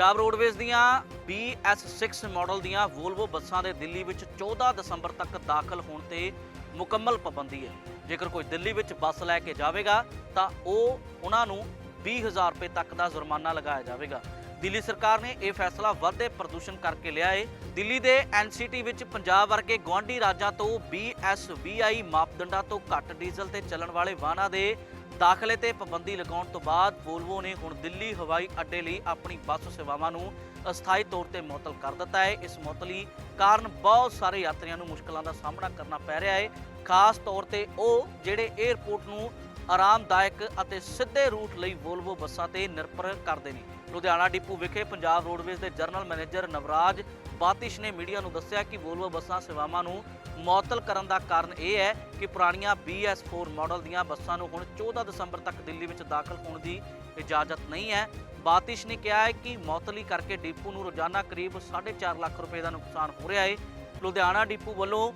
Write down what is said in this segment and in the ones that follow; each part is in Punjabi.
ਪੰਜਾਬ ਰੋਡਵੇਜ਼ ਦੀਆਂ BS6 ਮਾਡਲ ਦੀਆਂ ਵੋਲਵੋ ਬੱਸਾਂ ਦੇ ਦਿੱਲੀ ਵਿੱਚ 14 ਦਸੰਬਰ ਤੱਕ ਦਾਖਲ ਹੋਣ ਤੇ ਮੁਕੰਮਲ ਪਾਬੰਦੀ ਹੈ। ਜੇਕਰ ਕੋਈ ਦਿੱਲੀ ਵਿੱਚ ਬੱਸ ਲੈ ਕੇ ਜਾਵੇਗਾ, ਤਾਂ ਉਹ ਉਹਨਾਂ ਨੂੰ 20000 ਰੁਪਏ ਤੱਕ ਦਾ ਜੁਰਮਾਨਾ ਲਗਾਇਆ ਜਾਵੇਗਾ। ਦਿੱਲੀ ਸਰਕਾਰ ਨੇ ਇਹ ਫੈਸਲਾ ਵਧਦੇ ਪ੍ਰਦੂਸ਼ਣ ਕਰਕੇ ਲਿਆ ਹੈ ਦਿੱਲੀ ਦੇ ਐਨਸੀਟੀ ਵਿੱਚ ਪੰਜਾਬ ਵਰਗੇ ਗੁਆਂਢੀ ਰਾਜਾਂ ਤੋਂ BSVI ਮਾਪਦੰਡਾਂ ਤੋਂ ਘੱਟ ਡੀਜ਼ਲ ਤੇ ਚੱਲਣ ਵਾਲੇ ਵਾਹਨਾਂ ਦੇ ਦਾਖਲੇ ਤੇ ਪਾਬੰਦੀ ਲਗਾਉਣ ਤੋਂ ਬਾਅਦ ਵੋਲਵੋ ਨੇ ਹੁਣ ਦਿੱਲੀ ਹਵਾਈ ਅੱਡੇ ਲਈ ਆਪਣੀ ਬੱਸ ਸੇਵਾਵਾਂ ਨੂੰ ਅਸਥਾਈ ਤੌਰ ਤੇ ਮੁਅੱਤਲ ਕਰ ਦਿੱਤਾ ਹੈ। ਇਸ ਮੁਅੱਤਲੀ ਕਾਰਨ ਬਹੁਤ ਸਾਰੇ ਯਾਤਰੀਆਂ ਨੂੰ ਮੁਸ਼ਕਲਾਂ ਦਾ ਸਾਹਮਣਾ ਕਰਨਾ ਪੈ ਰਿਹਾ ਹੈ। ਖਾਸ ਤੌਰ ਤੇ ਉਹ ਜਿਹੜੇ 에ਅਰਪੋਰਟ ਨੂੰ ਆਰਾਮਦਾਇਕ ਅਤੇ ਸਿੱਧੇ ਰੂਟ ਲਈ ਵੋਲਵੋ ਬੱਸਾਂ ਤੇ ਨਿਰਭਰ ਕਰਦੇ ਨੇ। ਲੁਧਿਆਣਾ ਡਿਪੂ ਵਿਖੇ ਪੰਜਾਬ ਰੋਡਵੇਜ਼ ਦੇ ਜਨਰਲ ਮੈਨੇਜਰ ਨਵਰਾਜ ਬਾਤਿਸ਼ ਨੇ ਮੀਡੀਆ ਨੂੰ ਦੱਸਿਆ ਕਿ ਵੋਲਵੋ ਬੱਸਾਂ ਸੇਵਾਵਾਂ ਨੂੰ ਮੁਅੱਤਲ ਕਰਨ ਦਾ ਕਾਰਨ ਇਹ ਹੈ ਕਿ ਪੁਰਾਣੀਆਂ BS4 ਮਾਡਲ ਦੀਆਂ ਬੱਸਾਂ ਨੂੰ ਹੁਣ 14 ਦਸੰਬਰ ਤੱਕ ਦਿੱਲੀ ਵਿੱਚ ਦਾਖਲ ਹੋਣ ਦੀ ਇਜਾਜ਼ਤ ਨਹੀਂ ਹੈ। ਬਾਤਿਸ਼ ਨੇ ਕਿਹਾ ਹੈ ਕਿ ਮੁਅੱਤਲੀ ਕਰਕੇ ਡਿਪੂ ਨੂੰ ਰੋਜ਼ਾਨਾ ਕਰੀਬ 4.5 ਲੱਖ ਰੁਪਏ ਦਾ ਨੁਕਸਾਨ ਹੋ ਰਿਹਾ ਹੈ। ਲੁਧਿਆਣਾ ਡਿਪੂ ਵੱਲੋਂ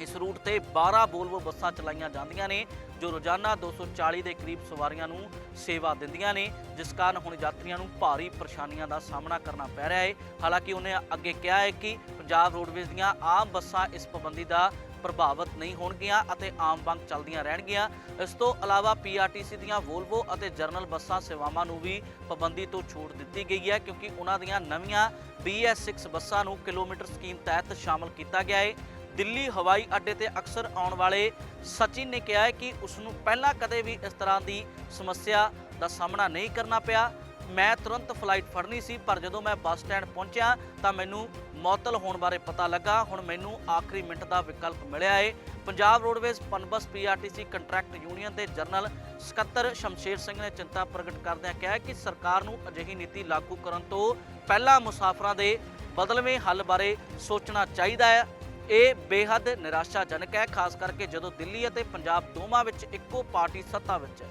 ਇਸ ਰੂਟ ਤੇ 12 ਵੋਲਵੋ ਬੱਸਾਂ ਚਲਾਈਆਂ ਜਾਂਦੀਆਂ ਨੇ, ਜੋ ਰੋਜ਼ਾਨਾ 240 ਦੇ ਕਰੀਬ ਸਵਾਰੀਆਂ ਨੂੰ ਸੇਵਾ ਦਿੰਦੀਆਂ ਨੇ, ਜਿਸ ਕਾਰਨ ਹੁਣ ਯਾਤਰੀਆਂ ਨੂੰ ਭਾਰੀ ਪਰੇਸ਼ਾਨੀਆਂ ਦਾ ਸਾਹਮਣਾ ਕਰਨਾ ਪੈ ਰਿਹਾ ਹੈ। ਹਾਲਾਂਕਿ ਉਹਨੇ ਅੱਗੇ ਕਿਹਾ ਹੈ ਕਿ ਪੰਜਾਬ ਰੋਡਵੇਜ਼ ਦੀਆਂ ਆਮ ਬੱਸਾਂ ਇਸ ਪਾਬੰਦੀ ਦਾ ਪ੍ਰਭਾਵਿਤ ਨਹੀਂ ਹੋਣਗੀਆਂ ਅਤੇ ਆਮ ਵਾਂਗ ਚੱਲਦੀਆਂ ਰਹਿਣਗੀਆਂ। ਇਸ ਤੋਂ ਇਲਾਵਾ ਪੀਆਰਟੀਸੀ ਦੀਆਂ ਵੋਲਵੋ ਅਤੇ ਜਰਨਲ ਬੱਸਾਂ ਸੇਵਾਵਾਂ ਨੂੰ ਵੀ ਪਾਬੰਦੀ ਤੋਂ ਛੂਟ ਦਿੱਤੀ ਗਈ ਹੈ, ਕਿਉਂਕਿ ਉਹਨਾਂ ਦੀਆਂ ਨਵੀਆਂ BS6 ਬੱਸਾਂ ਨੂੰ ਕਿਲੋਮੀਟਰ ਸਕੀਮ ਤਹਿਤ ਸ਼ਾਮਲ ਕੀਤਾ ਗਿਆ ਹੈ। ਦਿੱਲੀ ਹਵਾਈ ਅੱਡੇ ਤੇ ਅਕਸਰ ਆਉਣ ਵਾਲੇ ਸਚਿਨ ਨੇ ਕਿਹਾ ਹੈ ਕਿ ਉਸ ਨੂੰ ਪਹਿਲਾਂ ਕਦੇ ਵੀ ਇਸ ਤਰ੍ਹਾਂ ਦੀ ਸਮੱਸਿਆ ਦਾ ਸਾਹਮਣਾ ਨਹੀਂ ਕਰਨਾ ਪਿਆ। ਮੈਂ ਤੁਰੰਤ ਫਲਾਈਟ ਫੜਨੀ ਸੀ, ਪਰ ਜਦੋਂ ਮੈਂ ਬੱਸ ਸਟੈਂਡ ਪਹੁੰਚਿਆ ਤਾਂ ਮੈਨੂੰ ਮੁਅੱਤਲ ਹੋਣ ਬਾਰੇ ਪਤਾ ਲੱਗਾ। ਹੁਣ ਮੈਨੂੰ ਆਖਰੀ ਮਿੰਟ ਦਾ ਵਿਕਲਪ ਮਿਲਿਆ ਏ। Punjab roadways Punbus PRTC contract union ਦੇ ਜਨਰਲ ਸਕੱਤਰ ਸ਼ਮਸ਼ੇਰ ਸਿੰਘ ਨੇ ਚਿੰਤਾ ਪ੍ਰਗਟ ਕਰਦਿਆਂ ਕਿਹਾ ਕਿ ਸਰਕਾਰ ਨੂੰ ਅਜਿਹੀ ਨੀਤੀ ਲਾਗੂ ਕਰਨ ਤੋਂ ਪਹਿਲਾਂ ਮੁਸਾਫਰਾਂ ਦੇ ਬਦਲਵੇਂ ਹੱਲ ਬਾਰੇ ਸੋਚਣਾ ਚਾਹੀਦਾ ਹੈ। ਇਹ ਬੇਹੱਦ ਨਿਰਾਸ਼ਾਜਨਕ ਹੈ, ਖਾਸ ਕਰਕੇ ਜਦੋਂ ਦਿੱਲੀ ਅਤੇ ਪੰਜਾਬ ਦੋਵਾਂ ਵਿੱਚ ਇੱਕੋ ਪਾਰਟੀ ਸੱਤਾ ਵਿੱਚ ਹੈ।